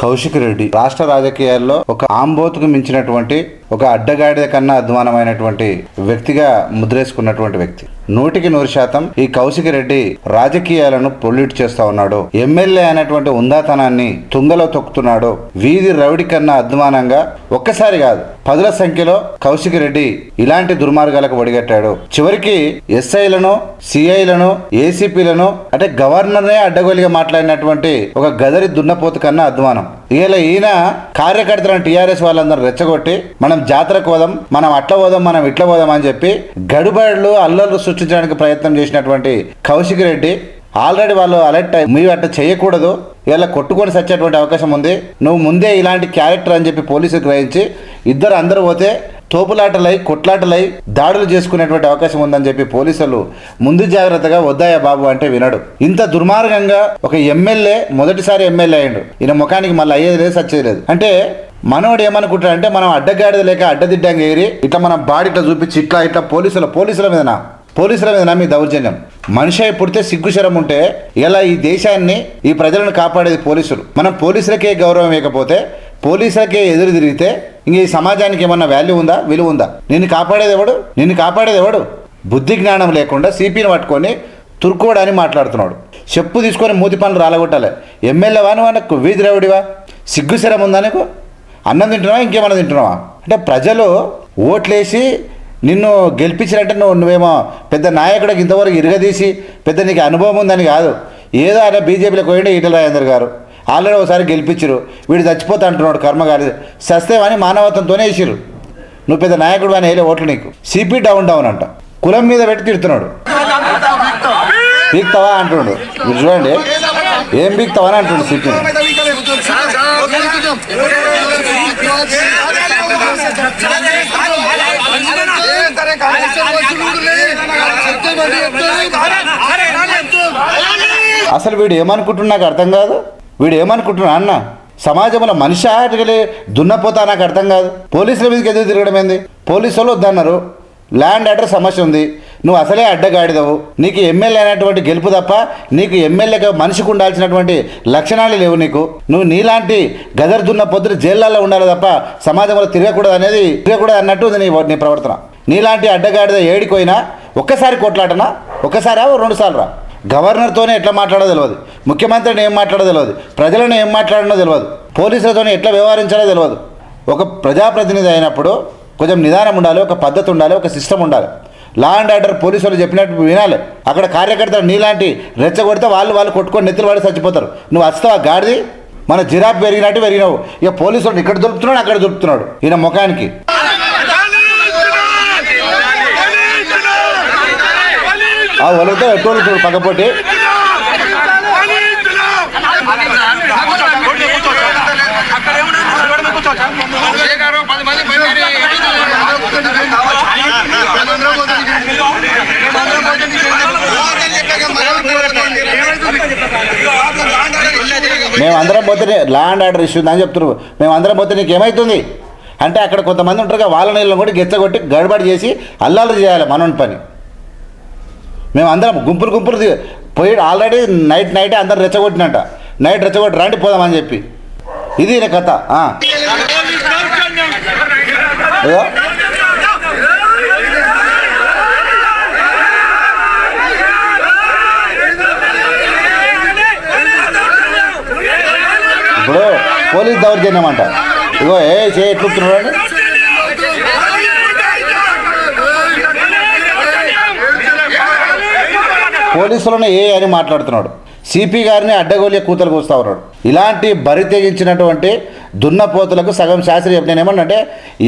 కౌశిక్ రెడ్డి రాష్ట్ర రాజకీయాల్లో ఒక ఆంబోతుకు మించినటువంటి ఒక అడ్డగాడిద కన్నా అధ్వానమైనటువంటి వ్యక్తిగా ముద్రేసుకున్నటువంటి వ్యక్తి. నూటికి నూరు శాతం ఈ కౌశిక్ రెడ్డి రాజకీయాలను పొల్యూట్ చేస్తా ఉన్నాడు. ఎమ్మెల్యే అయినటువంటి ఉందాతనాన్ని తుంగలో తొక్కుతున్నాడు. వీధి రౌడి కన్నా అధ్వానంగా ఒక్కసారి కాదు పదుల సంఖ్యలో కౌశిక్ రెడ్డి ఇలాంటి దుర్మార్గాలకు ఒడిగట్టాడు. చివరికి ఎస్ఐలను సిఐలను ఏసీపీలను అంటే గవర్నర్నే అడ్డగోలిగా మాట్లాడినటువంటి ఒక గదరి దున్నపోతు కన్నా అధ్వానం. ఇలా ఈయన కార్యకర్తలను టీఆర్ఎస్ వాళ్ళందరూ రెచ్చగొట్టి మనం జాతరకు పోదాం మనం అట్ల పోదాం మనం ఇట్ల పోదాం అని చెప్పి గడుబడులు అల్లర్లు సృష్టించడానికి ప్రయత్నం చేసినటువంటి కౌశిక్ రెడ్డి ఆల్రెడీ వాళ్ళు అలర్ట్ అయ్యి మీరు అట్లా చేయకూడదు ఇలా కొట్టుకొని సచ్చేటువంటి అవకాశం ఉంది. నువ్వు ముందే ఇలాంటి క్యారెక్టర్ అని చెప్పి పోలీసులు గ్రహించి ఇద్దరు అందరూ పోతే తోపులాటలై కొట్లాటలై దాడులు చేసుకునేటువంటి అవకాశం ఉందని చెప్పి పోలీసులు ముందు జాగ్రత్తగా వద్దాయా బాబు అంటే వినడు. ఇంత దుర్మార్గంగా ఒక ఎమ్మెల్యే మొదటిసారి ఎమ్మెల్యే అయ్యాడు. ఈయన ముఖానికి మళ్ళీ అయ్యేది లేదు సచ్చేది లేదు. అంటే మనోడు ఏమనుకుంటాడు అంటే మనం అడ్డగాడిద లేక అడ్డదిడ్డంగా ఎగిరి ఇట్లా మనం బాడీ ఇట్లా చూపించి ఇట్లా ఇట్లా పోలీసుల పోలీసుల మీదనా? పోలీసుల మీద మీ దౌర్జన్యం? మనిషి పుడితే సిగ్గుశరం ఉంటే ఇలా ఈ దేశాన్ని ఈ ప్రజలను కాపాడేది పోలీసులు? మనం పోలీసులకే గౌరవం ఇవ్వకపోతే పోలీసులకే ఎదురు తిరిగితే ఇంక ఈ సమాజానికి ఏమన్నా వాల్యూ ఉందా? విలువ ఉందా? నిన్ను కాపాడేది ఎవడు? నిన్ను కాపాడేది ఎవడు? బుద్ధి జ్ఞానం లేకుండా సిపిని పట్టుకొని తురుకోడని మాట్లాడుతున్నాడు. చెప్పు తీసుకొని మూతి పనులు రాలగొట్టాలి. ఎమ్మెల్యే వాని వానకు వీధి సిగ్గుశరం ఉందా నీకు? అన్నం తింటున్నావా? ఇంకేమన్నా తింటున్నావా? అంటే ప్రజలు ఓట్లేసి నిన్ను గెలిపించినట్టే నువ్వు నువ్వేమో పెద్ద నాయకుడికి ఇంతవరకు ఇరగదీసి పెద్ద నీకు అనుభవం ఉందని కాదు. ఏదో ఆయన బీజేపీలోకి పోయిండే ఈటల రాజేందర్ గారు. ఆల్రెడీ ఒకసారి గెలిపించరు వీడు చచ్చిపోతా అంటున్నాడు కర్మగారి. సస్తేవని మానవత్వంతోనే వేసిరు నువ్వు పెద్ద నాయకుడు అని వేయలే ఓట్లు నీకు. సిపి డౌన్ డౌన్ అంట. కులం మీద పెట్టి తిడుతున్నాడు. పీక్తావా అంటున్నాడు. మీరు చూడండి. ఏం పీక్తావా అని అంటున్నాడు సిపిని. అసలు వీడు ఏమనుకుంటున్నా నాకు అర్థం కాదు. వీడు ఏమనుకుంటున్నా అన్న? సమాజంలో మనిషి ఆటగలే దున్నపోతా నాకు అర్థం కాదు. పోలీసుల మీదకి ఎదురు తిరగడం ఏంది? పోలీసు వాళ్ళు వద్దన్నారు. ల్యాండ్ ఆర్డర్ సమస్య ఉంది. నువ్వు అసలే అడ్డగాడిదవు. నీకు ఎమ్మెల్యే అయినటువంటి గెలుపు తప్ప నీకు ఎమ్మెల్యేగా మనిషికి ఉండాల్సినటువంటి లక్షణాలు లేవు నీకు. నువ్వు నీలాంటి గదర్దున్న పొద్దున జైళ్ళల్లో ఉండాలి తప్ప సమాజంలో తిరగకూడదు అనేది తిరగకూడదు అన్నట్టు ఉంది నీ నీ ప్రవర్తన. నీలాంటి అడ్డగాడిద ఏడిపోయినా ఒక్కసారి కొట్లాటనా ఒక్కసారా రెండు సార్లు రా. గవర్నర్తోనే ఎట్లా మాట్లాడో తెలియదు ముఖ్యమంత్రిని ఏం మాట్లాడో తెలియదు ప్రజలను ఏం మాట్లాడినో తెలియదు పోలీసులతోనే ఎట్లా వ్యవహరించాలో తెలియదు ఒక ప్రజాప్రతినిధి అయినప్పుడు కొంచెం నిదానం ఉండాలి ఒక పద్ధతి ఉండాలి ఒక సిస్టమ్ ఉండాలి. లా అండ్ ఆర్డర్ పోలీసులు చెప్పినట్టు వినాలి. అక్కడ కార్యకర్తలు నీలాంటి రెచ్చగొడితే వాళ్ళు వాళ్ళు కొట్టుకొని నెత్తులు వాడి చచ్చిపోతారు. నువ్వు వస్తావు గాడిది? మన జిరాఫ్ పెరిగినట్టు పెరిగినావు. ఇక పోలీసులు ఇక్కడ దొరుకుతున్నాడు అక్కడ దొరుకుతున్నాడు. ఈయన ముఖానికి. ఆ వాళ్ళతో ఎటువంటి చూడు పక్కపోటి మేము అందరం పోతే లా అండ్ ఆర్డర్ ఇష్యూ ఉందని చెప్తున్నారు. మేము అందరం పోతే నీకు ఏమవుతుంది అంటే అక్కడ కొంతమంది ఉంటారు వాళ్ళ నీళ్ళని కూడా గెచ్చగొట్టి గడబడి చేసి అల్లాలు చేయాలి మనోని పని. మేము అందరం గుంపులు గుంపులు పోయి ఆల్రెడీ నైట్ నైటే అందరు రెచ్చగొట్టినట్ట నైట్ రెచ్చగొట్టి రండి పోదామని చెప్పి. ఇది నా కథ ఇప్పుడు పోలీస్ దౌర్జన్యం అంట. ఇగో ఏ చే ఎట్లుతున్నాడు పోలీసులను ఏ అని మాట్లాడుతున్నాడు. సిపి గారిని అడ్డగోలియ కూతలు కూస్తా ఉన్నాడు. ఇలాంటి బరి తెగించినటువంటి దున్నపోతులకు సగం శాస్త్రి చెప్పి ఏమన్నంటే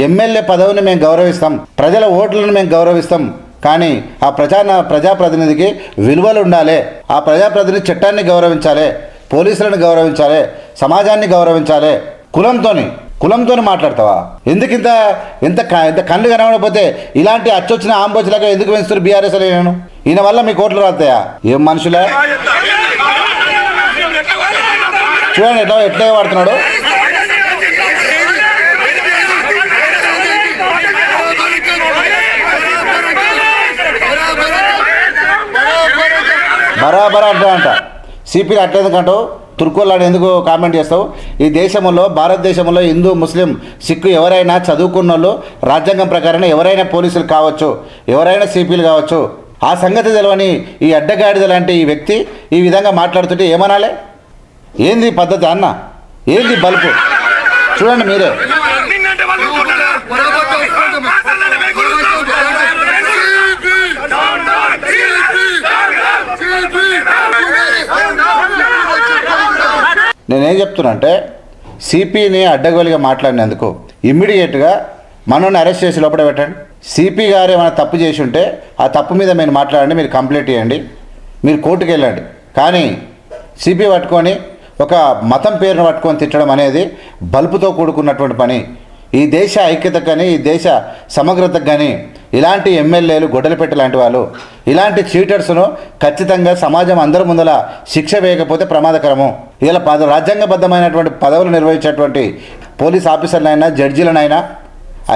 ఎమ్మెల్యే పదవిని మేము గౌరవిస్తాం ప్రజల ఓట్లను మేము గౌరవిస్తాం కానీ ఆ ప్రజా ప్రజాప్రతినిధికి విలువలు ఉండాలి. ఆ ప్రజాప్రతినిధి చట్టాన్ని గౌరవించాలి పోలీసులను గౌరవించాలి సమాజాన్ని గౌరవించాలి కులంతోని. కులంతోని మాట్లాడతావా? ఎందుకు ఇంత ఎంత క- ఇంత కళ్ళు కనబడకపోతే ఇలాంటి అచ్చొచ్చిన ఆంబోచులాగా ఎందుకు పెంచుతారు బీఆర్ఎస్ నేను? ఈయన వల్ల మీ కోట్లు రాస్తాయా ఏం మనుషులే? చూడండి ఎట్లా ఎట్లా వాడుతున్నాడు. బరాబరా అంటా. అంట. సిపిలు అట్లేందుకంటావు తుర్కోళ్ళని ఎందుకు కామెంట్ చేస్తావు? ఈ దేశంలో భారతదేశంలో హిందూ ముస్లిం సిక్కు ఎవరైనా చదువుకున్న వాళ్ళు రాజ్యాంగం ప్రకారం ఎవరైనా పోలీసులు కావచ్చు ఎవరైనా సిపిలు కావచ్చు ఆ సంగతి తెలవని ఈ అడ్డగాడిద లాంటి ఈ వ్యక్తి ఈ విధంగా మాట్లాడుతుంటే ఏమనాలి? ఏంది పద్ధతి అన్న? ఏంది బల్పు చూడండి మీరే నిన్నంటే వాళ్ళు ఊరుకుంటారా? మాట్లాడండి, మీకు నేనేం చెప్తున్నానంటే సిపిని అడ్డగోలిగా మాట్లాడినందుకు ఇమ్మీడియట్గా మనల్ని అరెస్ట్ చేసి లోపల పెట్టండి. సిపి గారు ఏమైనా తప్పు చేసి ఉంటే ఆ తప్పు మీద మీరు మాట్లాడండి మీరు కంప్లైంట్ చేయండి మీరు కోర్టుకు వెళ్ళండి. కానీ సిపి పట్టుకొని ఒక మతం పేరును పట్టుకొని తిట్టడం అనేది బల్పుతో కూడుకున్నటువంటి పని. ఈ దేశ ఐక్యతకు కానీ ఈ దేశ సమగ్రతకు కానీ ఇలాంటి ఎమ్మెల్యేలు గొడ్డలిపెట్ట లాంటి వాళ్ళు ఇలాంటి చీటర్స్ను ఖచ్చితంగా సమాజం అందరి ముందల శిక్ష వేయకపోతే ప్రమాదకరము. ఇలా పద రాజ్యాంగబద్ధమైనటువంటి పదవులు నిర్వహించేటువంటి పోలీస్ ఆఫీసర్లైనా జడ్జీలనైనా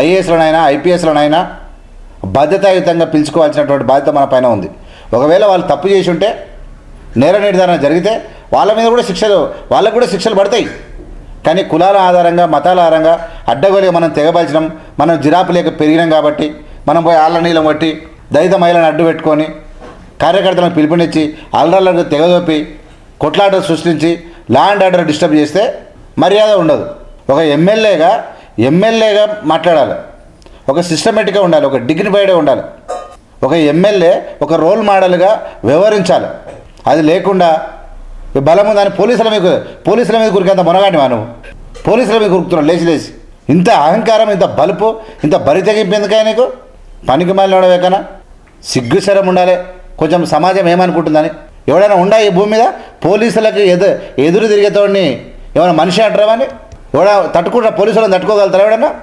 ఐఏఎస్లనైనా ఐపీఎస్లనైనా బాధ్యతాయుతంగా పిలుచుకోవాల్సినటువంటి బాధ్యత మన పైన ఉంది. ఒకవేళ వాళ్ళు తప్పు చేసి ఉంటే నేర నిర్ధారణ జరిగితే వాళ్ళ మీద కూడా శిక్షలు వాళ్ళకు కూడా శిక్షలు పడతాయి. కానీ కులాల ఆధారంగా మతాల ఆధారంగా అడ్డగోలుగా మనం తెగబల్చడం మనం జిరాపు లేక పెరిగినాం కాబట్టి మనం పోయి ఆళ్ళ నీళ్ళం కొట్టి దళిత మహిళను అడ్డు పెట్టుకొని కార్యకర్తలను పిలుపునిచ్చి అల్లర్లను తెగదొప్పి కొట్లాట సృష్టించి ల్యాండ్ ఆర్డర్ డిస్టర్బ్ చేస్తే మర్యాద ఉండదు. ఒక ఎమ్మెల్యేగా ఎమ్మెల్యేగా మాట్లాడాలి. ఒక సిస్టమేటిక్గా ఉండాలి. ఒక డిగ్నిఫైడ్గా ఉండాలి. ఒక ఎమ్మెల్యే ఒక రోల్ మోడల్గా వ్యవహరించాలి. అది లేకుండా బలం ఉందని పోలీసుల మీద పోలీసుల మీద కురికేంత మునగాని మనం పోలీసుల మీద కురుకుతున్నాం లేచి లేచి. ఇంత అహంకారం ఇంత బలుపు ఇంత బరి తెగింపు ఎందుకైనా నీకు? పనికి మాలినోడవే కన్నా సిగ్గుశరం ఉండాలి. కొంచెం సమాజం ఏమనుకుంటుందని. ఎవడైనా ఉండా ఈ భూమి మీద? పోలీసులకు ఎదు ఎదురు తిరిగేతోడిని ఏమైనా మనిషి అంటారామని ఎవడ తట్టుకుంటా వాళ్ళని తట్టుకోగలుగుతారా ఎవడన్నా?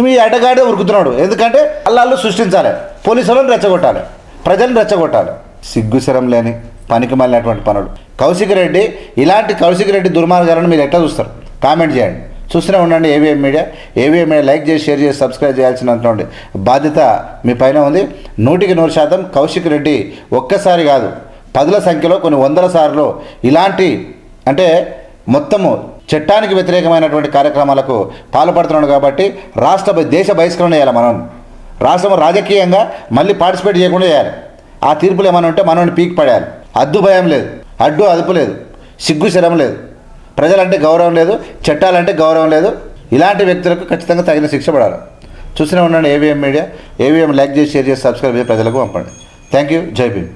మీ అడ్డగాడే ఉరుకుతున్నాడు. ఎందుకంటే అల్లాళ్ళు సృష్టించాలి. పోలీసులను రెచ్చగొట్టాలి. ప్రజలను రెచ్చగొట్టాలి. సిగ్గుశరం లేని పనికి మళ్ళినటువంటి పనులు. కౌశిక్ రెడ్డి ఇలాంటి కౌశిక్ రెడ్డి దుర్మార్గాలను మీరు ఎట్లా చూస్తారు? కామెంట్ చేయండి. చూస్తూనే ఉండండి AVM media AVM media like చేసి షేర్ చేసి సబ్స్క్రైబ్ చేయాల్సినటువంటి బాధ్యత మీ పైన ఉంది. నూటికి నూరు శాతం కౌశిక్ రెడ్డి ఒక్కసారి కాదు పదుల సంఖ్యలో కొన్ని వందల సార్లు ఇలాంటి అంటే మొత్తము చట్టానికి వ్యతిరేకమైనటువంటి కార్యక్రమాలకు పాల్పడుతున్నాడు కాబట్టి రాష్ట్ర దేశ బహిష్కరణ చేయాలి మనం. రాష్ట్రం రాజకీయంగా మళ్ళీ పార్టిసిపేట్ చేయకుండా చేయాలి. ఆ తీర్పులు ఏమైనా ఉంటే మనల్ని పీక్ పడేయాలి. అద్దు భయం లేదు. అడ్డు అదుపు లేదు. సిగ్గు శరం లేదు. ప్రజలంటే గౌరవం లేదు చట్టాలంటే గౌరవం లేదు. ఇలాంటి వ్యక్తులకు ఖచ్చితంగా తగిన శిక్ష పడాలి. చూసినా ఉండండి ఏవిఎం మీడియా ఏవిఎం లైక్ చేసి షేర్ చేసి సబ్స్క్రైబ్ చేసి ప్రజలకు పంపండి. థ్యాంక్ యూ జై భీమ్